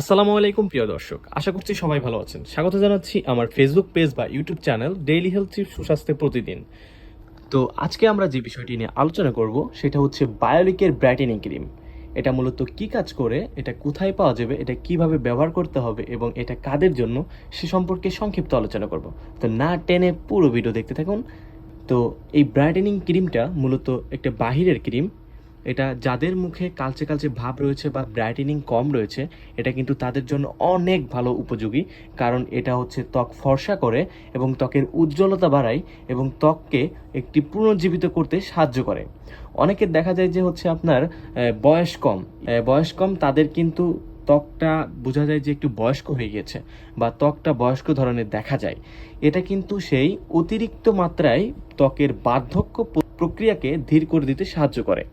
আসসালামু আলাইকুম, প্রিয় দর্শক। আশা করছি সবাই ভালো আছেন। স্বাগত জানাচ্ছি আমার ফেসবুক পেজ বা YouTube channel daily health tips সুস্বাস্থ্যে প্রতিদিন। তো আজকে আমরা যে বিষয়টি নিয়ে আলোচনা করব, সেটা হচ্ছে বায়োলিকের ব্রাইটেনিং ক্রিম এটা মূলত কি কাজ করে, এটা কোথায় পাওয়া যাবে, এটা কীভাবে ব্যবহার করতে হবে, এবং এটা কাদের জন্য, সে সম্পর্কে সংক্ষিপ্ত আলোচনা করব। তো না টেনে পুরো ভিডিও দেখতে থাকুন। তো এই ব্রাইটেনিং ক্রিমটা মূলত একটা বাহিরের ক্রিম এটা যাদের মুখে কালচে কালচে ভাব রয়েছে বা ব্রাইটেনিং কম রয়েছে, এটা কিন্তু তাদের জন্য অনেক ভালো উপযোগী। কারণ এটা হচ্ছে ত্বক ফর্সা করে এবং ত্বকের উজ্জ্বলতা বাড়ায় এবং ত্বককে একটি পুনর্জীবিত করতে সাহায্য করে। অনেকের দেখা যায় যে হচ্ছে আপনার বয়স কম। বয়স কম তাদের কিন্তু ত্বকটা বোঝা যায় যে একটু বয়স্ক হয়ে গেছে বা ত্বকটা বয়স্ক ধরনের দেখা যায়। এটা কিন্তু সেই অতিরিক্ত মাত্রায় ত্বকের বার্ধক্য প্রক্রিয়াকে ধীর করে দিতে সাহায্য করে।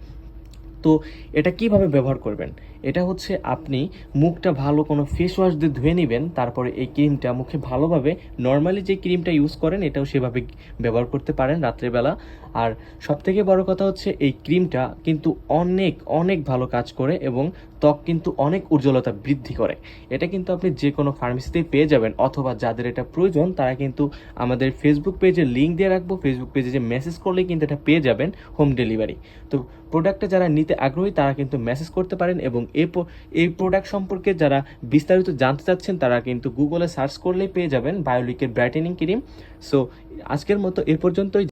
তো এটা কীভাবে ব্যবহার করবেন? এটা হচ্ছে আপনি মুখটা ভালো কোনো ফেস ওয়াশ দিয়ে ধুয়ে নেবেন, তারপরে এই ক্রিমটা মুখে ভালোভাবে নর্মালি যে ক্রিমটা ইউজ করেন, এটাও সেভাবে ব্যবহার করতে পারেন রাত্রেবেলা। আর সবথেকে বড় কথা হচ্ছে এই ক্রিমটা কিন্তু অনেক অনেক ভালো কাজ করে এবং ত্বক কিন্তু অনেক উজ্জ্বলতা বৃদ্ধি করে। এটা কিন্তু আপনি যে কোনো ফার্মেসিতেই পেয়ে যাবেন অথবা যাদের এটা প্রয়োজন, তারা কিন্তু আমাদের ফেসবুক পেজে লিঙ্ক দিয়ে রাখব। ফেসবুক পেজে যে মেসেজ করলেই কিন্তু এটা পেয়ে যাবেন হোম ডেলিভারি তো প্রোডাক্টটা যারা নিতে আগ্রহী, তারা কিন্তু মেসেজ করতে পারেন এবং এই এই প্রোডাক্ট সম্পর্কে যারা বিস্তারিত জানতে চাচ্ছেন, তারা কিন্তু গুগলে সার্চ করলেই পেয়ে যাবেন বায়োলিকের ব্রাইটেনিং ক্রিম সো আজকের মতো এ পর্যন্তই।